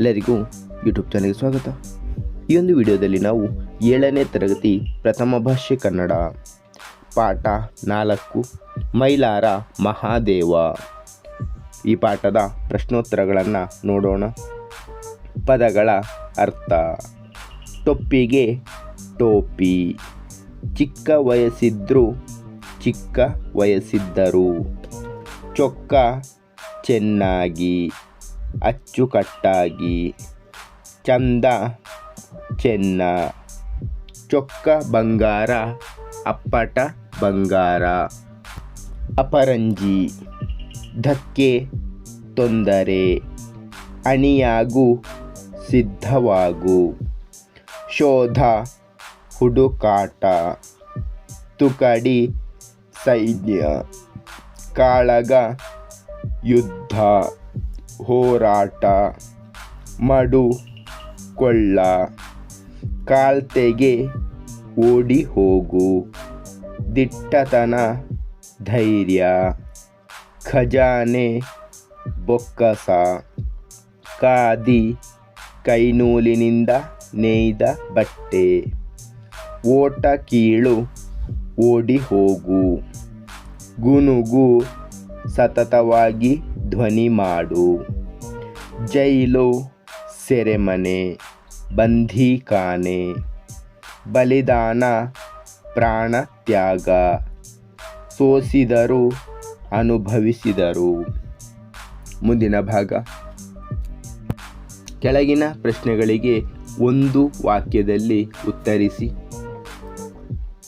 ಎಲ್ಲರಿಗೂ ಯೂಟ್ಯೂಬ್ ಚಾನಲ್ಗೆ ಸ್ವಾಗತ. ಈ ಒಂದು ವಿಡಿಯೋದಲ್ಲಿ ನಾವು ಏಳನೇ ತರಗತಿ ಪ್ರಥಮ ಭಾಷೆ ಕನ್ನಡ, ಪಾಠ ನಾಲ್ಕು, ಮೈಲಾರ ಮಹಾದೇವ. ಈ ಪಾಠದ ಪ್ರಶ್ನೋತ್ತರಗಳನ್ನು ನೋಡೋಣ. ಪದಗಳ ಅರ್ಥ. ಟೊಪ್ಪಿಗೆ ಟೋಪಿ. ಚಿಕ್ಕ ವಯಸ್ಸಿದ್ರು ಚಿಕ್ಕ ವಯಸ್ಸಿದ್ದರು ಚೊಕ್ಕ ಚೆನ್ನಾಗಿ. ಅಚ್ಚುಕಟ್ಟಾಗಿ ಚಂದ ಚೆನ್ನ ಚೊಕ್ಕ ಬಂಗಾರ, ಅಪ್ಪಟ ಬಂಗಾರ. ಅಪರಂಜಿ, ಧಕ್ಕೆ ತೊಂದರೆ, ಅಣಿಯಾಗು ಸಿದ್ಧವಾಗು. ಶೋಧ, ಹುಡುಕಾಟ, ತುಕಡಿ ಸೈನ್ಯ, ಕಾಳಗ ಯುದ್ಧ. ಹೋರಾಟ ಮಡು ಕೊಳ್ಳ ಕಾಲ್ತೆಗೆ ಓಡಿ ಹೋಗು. ದಿಟ್ಟತನ ಧೈರ್ಯ. ಖಜಾನೆ ಬೊಕ್ಕಸ. ಕಾದಿ ಕೈನೂಲಿನಿಂದ ನೇಯ್ದ ಬಟ್ಟೆ. ಓಟ ಕೀಳು ಓಡಿ ಹೋಗು. ಗುನುಗು ಸತತವಾಗಿ ಧ್ವನಿ ಮಾಡು. ಜೈಲು, ಸೆರೆಮನೆ ಬಂಧೀಖಾನೆ ಬಲಿದಾನ, ಪ್ರಾಣ ತ್ಯಾಗ ಸೋಸಿದರು, ಅನುಭವಿಸಿದರು. ಮುಂದಿನ ಭಾಗ. ಕೆಳಗಿನ ಪ್ರಶ್ನೆಗಳಿಗೆ ಒಂದು ವಾಕ್ಯದಲ್ಲಿ ಉತ್ತರಿಸಿ.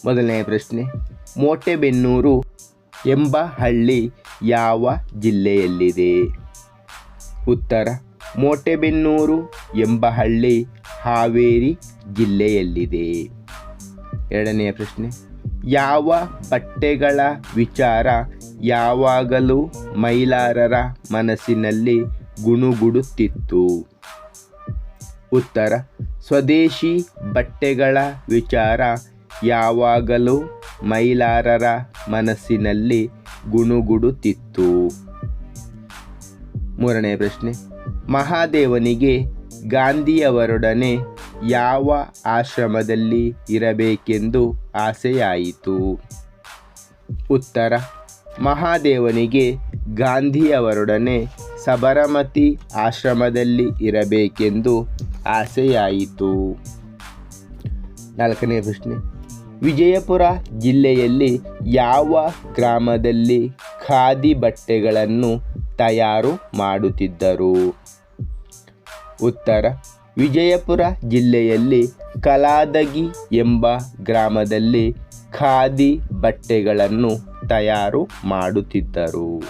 ಮೊದಲನೆಯ ಪ್ರಶ್ನೆ, ಮೋಟೆಬೆನ್ನೂರು ಎಂಬ ಹಳ್ಳಿ ಯಾವ ಜಿಲ್ಲೆಯಲ್ಲಿದೆ? ಉತ್ತರ, ಮೋಟೆಬೆನ್ನೂರು ಎಂಬ ಹಳ್ಳಿ ಹಾವೇರಿ ಜಿಲ್ಲೆಯಲ್ಲಿದೆ. ಎರಡನೆಯ ಪ್ರಶ್ನೆ, ಯಾವ ಬಟ್ಟೆಗಳ ವಿಚಾರ ಯಾವಾಗಲೂ ಮೈಲಾರರ ಮನಸ್ಸಿನಲ್ಲಿ ಗುಣುಗುಡುತ್ತಿತ್ತು? ಉತ್ತರ, ಸ್ವದೇಶಿ ಬಟ್ಟೆಗಳ ವಿಚಾರ ಯಾವಾಗಲೂ ಮೈಲಾರರ ಮನಸ್ಸಿನಲ್ಲಿ ಗುಣುಗುಡುತ್ತಿತ್ತು. ಮೂರನೇ ಪ್ರಶ್ನೆ. ಮಹಾದೇವನಿಗೆ ಗಾಂಧಿಯವರೊಡನೆ ಯಾವ ಆಶ್ರಮದಲ್ಲಿ ಇರಬೇಕೆಂದು ಆಸೆಯಾಯಿತು? ಉತ್ತರ. ಮಹಾದೇವನಿಗೆ ಗಾಂಧಿಯವರೊಡನೆ ಸಬರಮತಿ ಆಶ್ರಮದಲ್ಲಿ ಇರಬೇಕೆಂದು ಆಸೆಯಾಯಿತು. ನಾಲ್ಕನೇ ಪ್ರಶ್ನೆ. ವಿಜಯಪುರ ಜಿಲ್ಲೆಯಲ್ಲಿ ಯಾವ ಗ್ರಾಮದಲ್ಲಿ ಖಾದಿ ಬಟ್ಟೆಗಳನ್ನು ತಯಾರು ಮಾಡುತ್ತಿದ್ದರು? ಉತ್ತರ, ವಿಜಯಪುರ ಜಿಲ್ಲೆಯಲ್ಲಿ ಕಲಾದಗಿ ಎಂಬ ಗ್ರಾಮದಲ್ಲಿ ಖಾದಿ ಬಟ್ಟೆಗಳನ್ನು ತಯಾರು ಮಾಡುತ್ತಿದ್ದರು.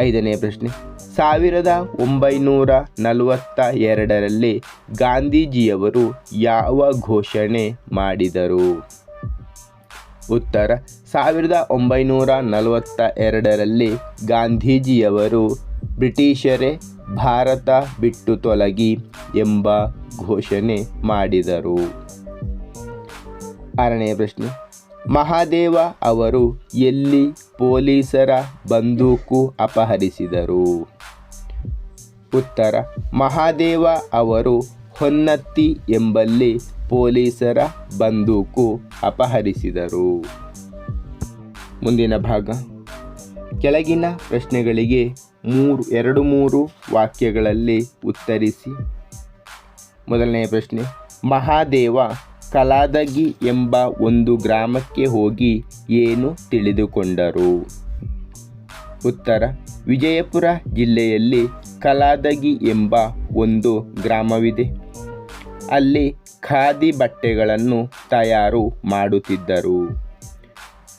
ಐದನೇ ಪ್ರಶ್ನೆ ಸಾವಿರದ ಒಂಬೈನೂರ ನಲವತ್ತ ಎರಡರಲ್ಲಿ ಗಾಂಧೀಜಿಯವರು ಯಾವ ಘೋಷಣೆ ಮಾಡಿದರು? ಉತ್ತರ, ಸಾವಿರದ ಒಂಬೈನೂರ ನಲವತ್ತ ಎರಡರಲ್ಲಿ ಗಾಂಧೀಜಿಯವರು ಬ್ರಿಟಿಷರೇ ಭಾರತ ಬಿಟ್ಟು ತೊಲಗಿ ಎಂಬ ಘೋಷಣೆ ಮಾಡಿದರು. ಆರನೇ ಪ್ರಶ್ನೆ, ಮಹಾದೇವ ಅವರು ಎಲ್ಲಿ ಪೊಲೀಸರ ಬಂದೂಕು ಅಪಹರಿಸಿದರು? ಉತ್ತರ. ಮಹಾದೇವ ಅವರು ಹೊನ್ನತ್ತಿ ಎಂಬಲ್ಲಿ ಪೊಲೀಸರ ಬಂದೂಕು ಅಪಹರಿಸಿದರು. ಮುಂದಿನ ಭಾಗ. ಕೆಳಗಿನ ಪ್ರಶ್ನೆಗಳಿಗೆ ಮೂರು, ಎರಡು, ಮೂರು ವಾಕ್ಯಗಳಲ್ಲಿ ಉತ್ತರಿಸಿ. ಮೊದಲನೆಯ ಪ್ರಶ್ನೆ. ಮಹಾದೇವ ಕಲಾದಗಿ ಎಂಬ ಒಂದು ಗ್ರಾಮಕ್ಕೆ ಹೋಗಿ ಏನು ತಿಳಿದುಕೊಂಡರು? ಉತ್ತರ. ವಿಜಯಪುರ ಜಿಲ್ಲೆಯಲ್ಲಿ ಕಲಾದಗಿ ಎಂಬ ಒಂದು ಗ್ರಾಮವಿದೆ. ಅಲ್ಲಿ ಖಾದಿ ಬಟ್ಟೆಗಳನ್ನು ತಯಾರು ಮಾಡುತ್ತಿದ್ದರು.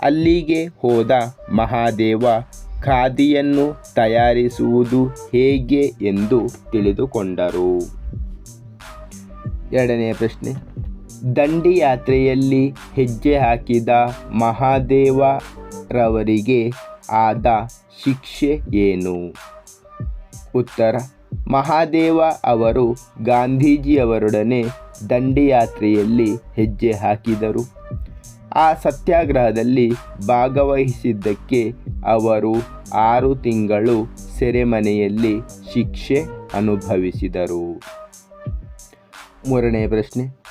ಅಲ್ಲಿಗೆ ಹೋದ ಮಹಾದೇವ ಖಾದಿಯನ್ನು ತಯಾರಿಸುವುದು ಹೇಗೆ ಎಂದು ತಿಳಿದುಕೊಂಡರು. ಎರಡನೆಯ ಪ್ರಶ್ನೆ, ದಂಡಿಯಾತ್ರೆಯಲ್ಲಿ ಹೆಜ್ಜೆ ಹಾಕಿದ ಮಹಾದೇವರವರಿಗೆ ಆದ ಶಿಕ್ಷೆ ಏನು? ಉತ್ತರ, ಮಹಾದೇವ ಅವರು ಗಾಂಧೀಜಿಯವರೊಡನೆ ದಂಡಿಯಾತ್ರೆಯಲ್ಲಿ ಹೆಜ್ಜೆ ಹಾಕಿದರು. ಆ ಸತ್ಯಾಗ್ರಹದಲ್ಲಿ ಭಾಗವಹಿಸಿದ್ದಕ್ಕೆ ಅವರು ಆರು ತಿಂಗಳು ಸೆರೆಮನೆಯಲ್ಲಿ ಶಿಕ್ಷೆ ಅನುಭವಿಸಿದರು. ಮೂರನೇ ಪ್ರಶ್ನೆ,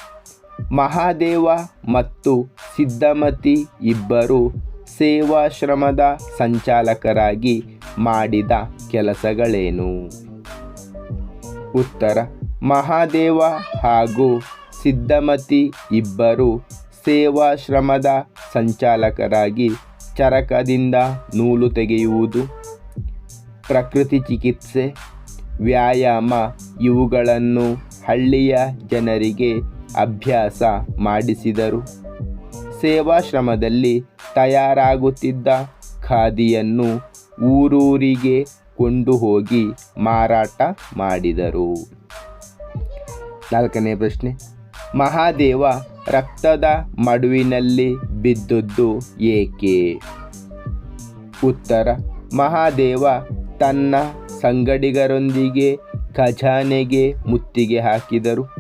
ಮಹಾದೇವ ಮತ್ತು ಸಿದ್ಧಮತಿ ಇಬ್ಬರು ಸೇವಾಶ್ರಮದ ಸಂಚಾಲಕರಾಗಿ ಮಾಡಿದ ಕೆಲಸಗಳೇನು? ಉತ್ತರ, ಮಹಾದೇವ ಹಾಗೂ ಸಿದ್ಧಮತಿ ಇಬ್ಬರು ಸೇವಾಶ್ರಮದ ಸಂಚಾಲಕರಾಗಿ ಚರಕದಿಂದ ನೂಲು ತೆಗೆಯುವುದು, ಪ್ರಕೃತಿ ಚಿಕಿತ್ಸೆ, ವ್ಯಾಯಾಮ ಇವುಗಳನ್ನು ಹಳ್ಳಿಯ ಜನರಿಗೆ ಅಭ್ಯಾಸ ಮಾಡಿಸಿದರು. ಸೇವಾಶ್ರಮದಲ್ಲಿ ತಯಾರಾಗುತ್ತಿದ್ದ ಖಾದಿಯನ್ನು ಊರೂರಿಗೆ ಕೊಂಡು ಹೋಗಿ ಮಾರಾಟ ಮಾಡಿದರು. ನಾಲ್ಕನೇ ಪ್ರಶ್ನೆ. ಮಹಾದೇವ ರಕ್ತದ ಮಡುವಿನಲ್ಲಿ ಬಿದ್ದದ್ದು ಏಕೆ? ಉತ್ತರ. ಮಹಾದೇವ ತನ್ನ ಸಂಗಡಿಗರೊಂದಿಗೆ ಖಜಾನೆಗೆ ಮುತ್ತಿಗೆ ಹಾಕಿದರು.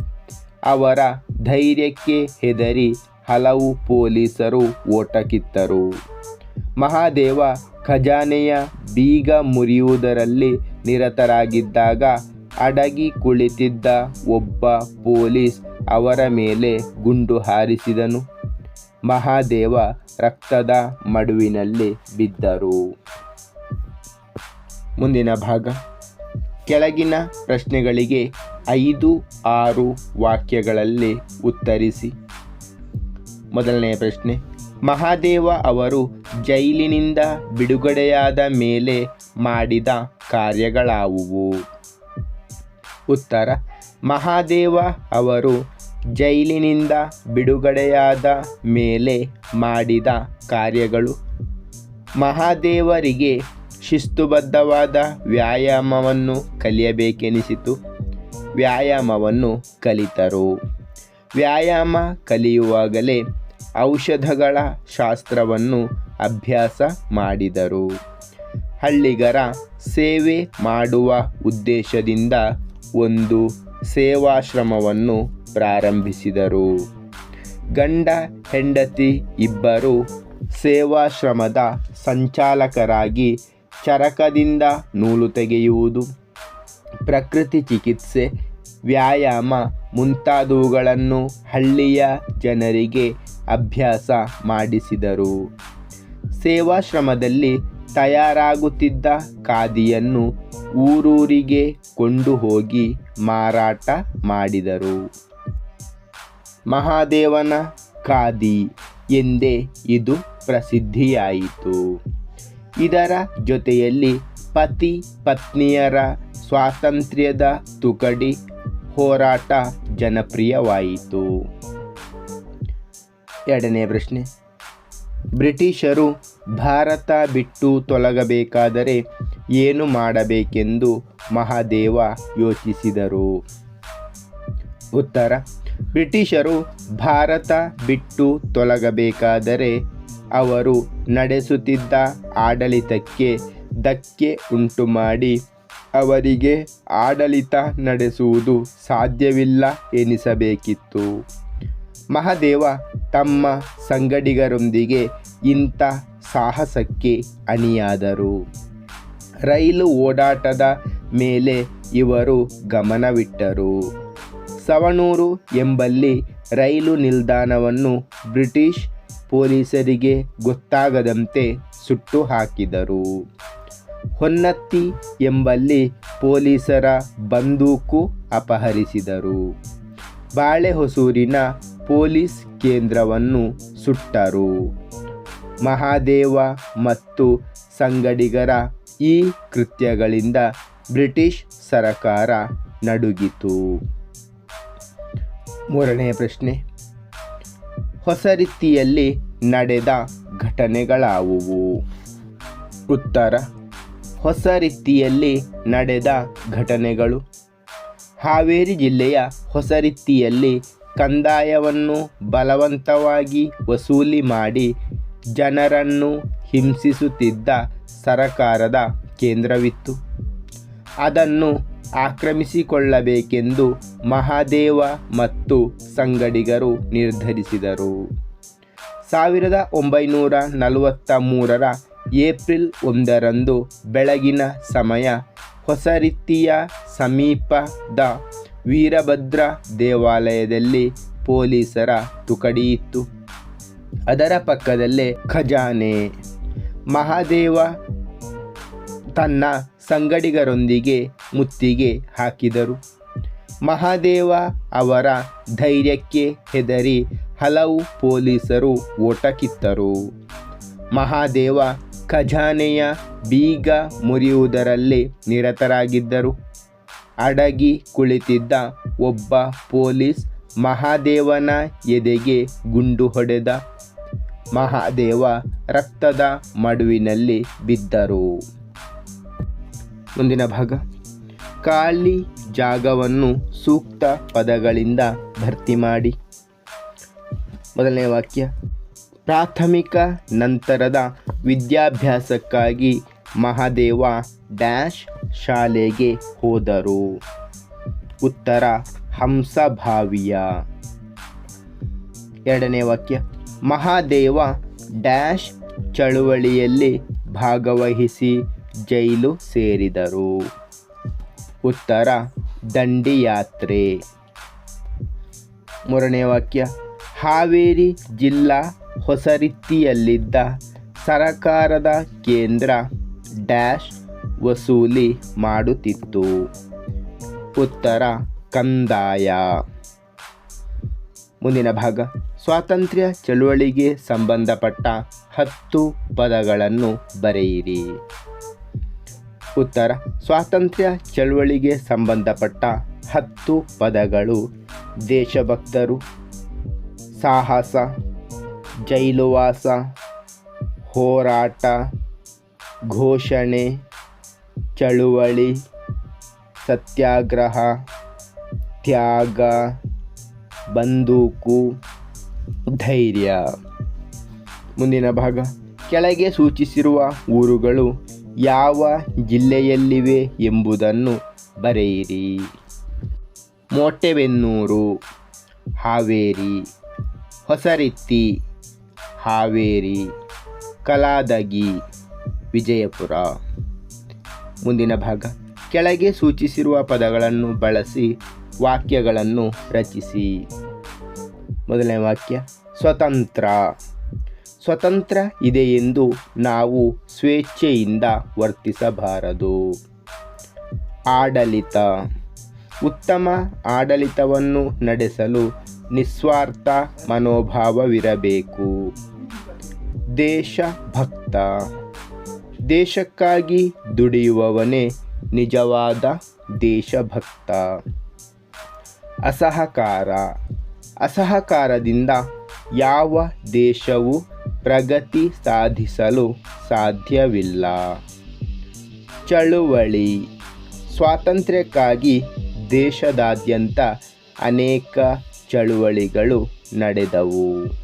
ಅವರ ಧೈರ್ಯಕ್ಕೆ ಹೆದರಿ ಹಲವು ಪೊಲೀಸರು ಓಟ ಕಿತ್ತರು ಮಹಾದೇವ ಖಜಾನೆಯ ಬೀಗ ಮುರಿಯುವುದರಲ್ಲಿ ನಿರತರಾಗಿದ್ದಾಗ ಅಡಗಿ ಕುಳಿತಿದ್ದ ಒಬ್ಬ ಪೊಲೀಸ್ ಅವರ ಮೇಲೆ ಗುಂಡು ಹಾರಿಸಿದನು. ಮಹಾದೇವ ರಕ್ತದ ಮಡುವಿನಲ್ಲಿ ಬಿದ್ದರು. ಮುಂದಿನ ಭಾಗ. ಕೆಳಗಿನ ಪ್ರಶ್ನೆಗಳಿಗೆ ಐದು ಆರು ವಾಕ್ಯಗಳಲ್ಲಿ ಉತ್ತರಿಸಿ. ಮೊದಲನೆಯ ಪ್ರಶ್ನೆ. ಮಹಾದೇವ ಅವರು ಜೈಲಿನಿಂದ ಬಿಡುಗಡೆಯಾದ ಮೇಲೆ ಮಾಡಿದ ಕಾರ್ಯಗಳಾವುವು? ಉತ್ತರ. ಮಹಾದೇವ ಅವರು ಜೈಲಿನಿಂದ ಬಿಡುಗಡೆಯಾದ ಮೇಲೆ ಮಾಡಿದ ಕಾರ್ಯಗಳು. ಮಹಾದೇವರಿಗೆ ಶಿಸ್ತುಬದ್ಧವಾದ ವ್ಯಾಯಾಮವನ್ನು ಕಲಿಯಬೇಕೆನಿಸಿತು. ವ್ಯಾಯಾಮವನ್ನು ಕಲಿತರು. ವ್ಯಾಯಾಮ ಕಲಿಯುವಾಗಲೇ ಔಷಧಗಳ ಶಾಸ್ತ್ರವನ್ನು ಅಭ್ಯಾಸ ಮಾಡಿದರು. ಹಳ್ಳಿಗರ ಸೇವೆ ಮಾಡುವ ಉದ್ದೇಶದಿಂದ ಒಂದು ಸೇವಾಶ್ರಮವನ್ನು ಪ್ರಾರಂಭಿಸಿದರು. ಗಂಡ, ಹೆಂಡತಿ ಇಬ್ಬರು ಸೇವಾಶ್ರಮದ ಸಂಚಾಲಕರಾಗಿ ಚರಕದಿಂದ ನೂಲು ತೆಗೆಯುವುದು, ಪ್ರಕೃತಿ ಚಿಕಿತ್ಸೆ, ವ್ಯಾಯಾಮ ಮುಂತಾದವುಗಳನ್ನು ಹಳ್ಳಿಯ ಜನರಿಗೆ ಅಭ್ಯಾಸ ಮಾಡಿಸಿದರು. ಸೇವಾಶ್ರಮದಲ್ಲಿ ತಯಾರಾಗುತ್ತಿದ್ದ ಖಾದಿಯನ್ನು ಊರೂರಿಗೆ ಕೊಂಡು ಹೋಗಿ ಮಾರಾಟ ಮಾಡಿದರು. ಮಹಾದೇವನ ಖಾದಿ ಎಂದೇ ಇದು ಪ್ರಸಿದ್ಧಿಯಾಯಿತು. ಇದರ ಜೊತೆಯಲ್ಲಿ ಪತಿ ಪತ್ನಿಯರ ಸ್ವಾತಂತ್ರ್ಯದ ತುಕಡಿ ಹೋರಾಟ ಜನಪ್ರಿಯವಾಯಿತು ಎರಡನೇ ಪ್ರಶ್ನೆ. ಬ್ರಿಟಿಷರು ಭಾರತ ಬಿಟ್ಟು ತೊಲಗಬೇಕಾದರೆ ಏನು ಮಾಡಬೇಕೆಂದು ಮಹಾದೇವ ಯೋಚಿಸಿದರು. ಉತ್ತರ. ಬ್ರಿಟಿಷರು ಭಾರತ ಬಿಟ್ಟು ತೊಲಗಬೇಕಾದರೆ ಅವರು ನಡೆಸುತ್ತಿದ್ದ ಆಡಳಿತಕ್ಕೆ ಧಕ್ಕೆ ಉಂಟು ಮಾಡಿ ಅವರಿಗೆ ಆಡಳಿತ ನಡೆಸುವುದು ಸಾಧ್ಯವಿಲ್ಲ ಎನಿಸಬೇಕಿತ್ತು. ಮಹದೇವ ತಮ್ಮ ಸಂಗಡಿಗರೊಂದಿಗೆ ಇಂಥ ಸಾಹಸಕ್ಕೆ ಅಣಿಯಾದರು. ರೈಲು ಓಡಾಟದ ಮೇಲೆ ಇವರು ಗಮನವಿಟ್ಟರು. ಸವಣೂರು ಎಂಬಲ್ಲಿ ರೈಲು ನಿಲ್ದಾಣವನ್ನು ಬ್ರಿಟಿಷ್ ಪೊಲೀಸರಿಗೆ ಗೊತ್ತಾಗದಂತೆ ಸುಟ್ಟು ಹಾಕಿದರು. ಹೊನ್ನತ್ತಿ ಎಂಬಲ್ಲಿ ಪೊಲೀಸರ ಬಂದೂಕು ಅಪಹರಿಸಿದರು. ಬಾಳೆಹೊಸೂರಿನ ಪೊಲೀಸ್ ಕೇಂದ್ರವನ್ನು ಸುಟ್ಟರು. ಮಹಾದೇವ ಮತ್ತು ಸಂಗಡಿಗರ ಈ ಕೃತ್ಯಗಳಿಂದ ಬ್ರಿಟಿಷ್ ಸರಕಾರ ನಡುಗಿತು. ಮೂರನೆಯ ಪ್ರಶ್ನೆ. ಹೊಸ ರೀತಿಯಲ್ಲಿ ನಡೆದ ಘಟನೆಗಳಾವುವು? ಉತ್ತರ ಹೊಸ ರೀತಿಯಲ್ಲಿ ನಡೆದ ಘಟನೆಗಳು. ಹಾವೇರಿ ಜಿಲ್ಲೆಯ ಹೊಸ ರೀತಿಯಲ್ಲಿ ಕಂದಾಯವನ್ನು ಬಲವಂತವಾಗಿ ವಸೂಲಿ ಮಾಡಿ ಜನರನ್ನು ಹಿಂಸಿಸುತ್ತಿದ್ದ ಸರಕಾರದ ಕೇಂದ್ರವಿತ್ತು. ಅದನ್ನು ಆಕ್ರಮಿಸಿಕೊಳ್ಳಬೇಕೆಂದು ಮಹಾದೇವ ಮತ್ತು ಸಂಗಡಿಗರು ನಿರ್ಧರಿಸಿದರು. ಸಾವಿರದ ಒಂಬೈನೂರ ನಲವತ್ತ ಮೂರರ ಏಪ್ರಿಲ್ ಒಂದರಂದು ಬೆಳಗಿನ ಸಮಯ ಹೊಸ ರೀತಿಯ ಸಮೀಪದ ವೀರಭದ್ರ ದೇವಾಲಯದಲ್ಲಿ ಪೊಲೀಸರ ತುಕಡಿ ಇತ್ತು. ಅದರ ಪಕ್ಕದಲ್ಲೇ ಖಜಾನೆ. ಮಹಾದೇವ ತನ್ನ ಸಂಗಡಿಗರೊಂದಿಗೆ ಮುತ್ತಿಗೆ ಹಾಕಿದರು. ಮಹಾದೇವ ಅವರ ಧೈರ್ಯಕ್ಕೆ ಹೆದರಿ ಹಲವು ಪೊಲೀಸರು ಓಟ ಕಿತ್ತರು ಮಹಾದೇವ ಖಜಾನೆಯ ಬೀಗ ಮುರಿಯುವುದರಲ್ಲಿ ನಿರತರಾಗಿದ್ದರು. ಅಡಗಿ ಕುಳಿತಿದ್ದ ಒಬ್ಬ ಪೊಲೀಸ್ ಮಹಾದೇವನ ಎದೆಗೆ ಗುಂಡು ಹೊಡೆದ. ಮಹಾದೇವ ರಕ್ತದ ಮಡುವಿನಲ್ಲಿ ಬಿದ್ದರು. ಮುಂದಿನ ಭಾಗ. ಖಾಲಿ ಜಾಗವನ್ನು ಸೂಕ್ತ ಪದಗಳಿಂದ ಭರ್ತಿ ಮಾಡಿ. ಮೊದಲನೇ ವಾಕ್ಯ. ಪ್ರಾಥಮಿಕ ನಂತರದ ವಿದ್ಯಾಭ್ಯಾಸಕ್ಕಾಗಿ ಮಹಾದೇವ ಡ್ಯಾಶ್ ಶಾಲೆಗೆ ಹೋದರು. ಉತ್ತರ ಹಂಸಭಾವಿಯ. ಎರಡನೇ ವಾಕ್ಯ. ಮಹಾದೇವ ಡ್ಯಾಶ್ ಚಳುವಳಿಯಲ್ಲಿ ಭಾಗವಹಿಸಿ ಜೈಲು ಸೇರಿದರು. ಉತ್ತರ ದಂಡಿಯಾತ್ರೆ. ಮೂರನೇ ವಾಕ್ಯ. ಹಾವೇರಿ ಜಿಲ್ಲಾ ಹೊಸರಿತ್ತಿಯಲ್ಲಿದ್ದ ಸರಕಾರದ ಕೇಂದ್ರ ಡ್ಯಾಶ್ ವಸೂಲಿ ಮಾಡುತ್ತಿತ್ತು. ಉತ್ತರ ಕಂದಾಯ. ಮುಂದಿನ ಭಾಗ. ಸ್ವಾತಂತ್ರ್ಯ ಚಳುವಳಿಗೆ ಸಂಬಂಧಪಟ್ಟ ಹತ್ತು ಪದಗಳನ್ನು ಬರೆಯಿರಿ. ಉತ್ತರ. ಸ್ವಾತಂತ್ರ್ಯ ಚಳುವಳಿಗೆ ಸಂಬಂಧಪಟ್ಟ ಹತ್ತು ಪದಗಳು ದೇಶಭಕ್ತರು, ಸಾಹಸ ಜೈಲುವಾಸ, ಹೋರಾಟ, ಘೋಷಣೆ, ಚಳುವಳಿ, ಸತ್ಯಾಗ್ರಹ, ತ್ಯಾಗ, ಬಂದೂಕು, ಧೈರ್ಯ. ಮುಂದಿನ ಭಾಗ. ಕೆಳಗೆ ಸೂಚಿಸಿರುವ ಊರುಗಳು ಯಾವ ಜಿಲ್ಲೆಯಲ್ಲಿವೆ ಎಂಬುದನ್ನು ಬರೆಯಿರಿ. ಮೋಟೆಬೆನ್ನೂರು ಹಾವೇರಿ, ಹೊಸರಿತ್ತಿ. ಹಾವೇರಿ, ಕಲಾದಗಿ, ವಿಜಯಪುರ. ಮುಂದಿನ ಭಾಗ. ಕೆಳಗೆ ಸೂಚಿಸಿರುವ ಪದಗಳನ್ನು ಬಳಸಿ ವಾಕ್ಯಗಳನ್ನು ರಚಿಸಿ. ಮೊದಲನೇ ವಾಕ್ಯ, ಸ್ವತಂತ್ರ. ಸ್ವತಂತ್ರ ಇದೆ ಎಂದು ನಾವು ಸ್ವೇಚ್ಛೆಯಿಂದ ವರ್ತಿಸಬಾರದು. ಆಡಳಿತ. ಉತ್ತಮ ಆಡಳಿತವನ್ನು ನಡೆಸಲು ನಿಸ್ವಾರ್ಥ ಮನೋಭಾವವಿರಬೇಕು. ದೇಶಭಕ್ತ ದೇಶಕ್ಕಾಗಿ ದುಡಿಯುವವನೇ ನಿಜವಾದ ದೇಶಭಕ್ತ. ಅಸಹಕಾರ. ಅಸಹಕಾರದಿಂದ ಯಾವ ದೇಶವು ಪ್ರಗತಿ ಸಾಧಿಸಲು ಸಾಧ್ಯವಿಲ್ಲ. ಚಳುವಳಿ. ಸ್ವಾತಂತ್ರ್ಯಕ್ಕಾಗಿ ದೇಶದಾದ್ಯಂತ ಅನೇಕ ಚಳುವಳಿಗಳು ನಡೆದವು.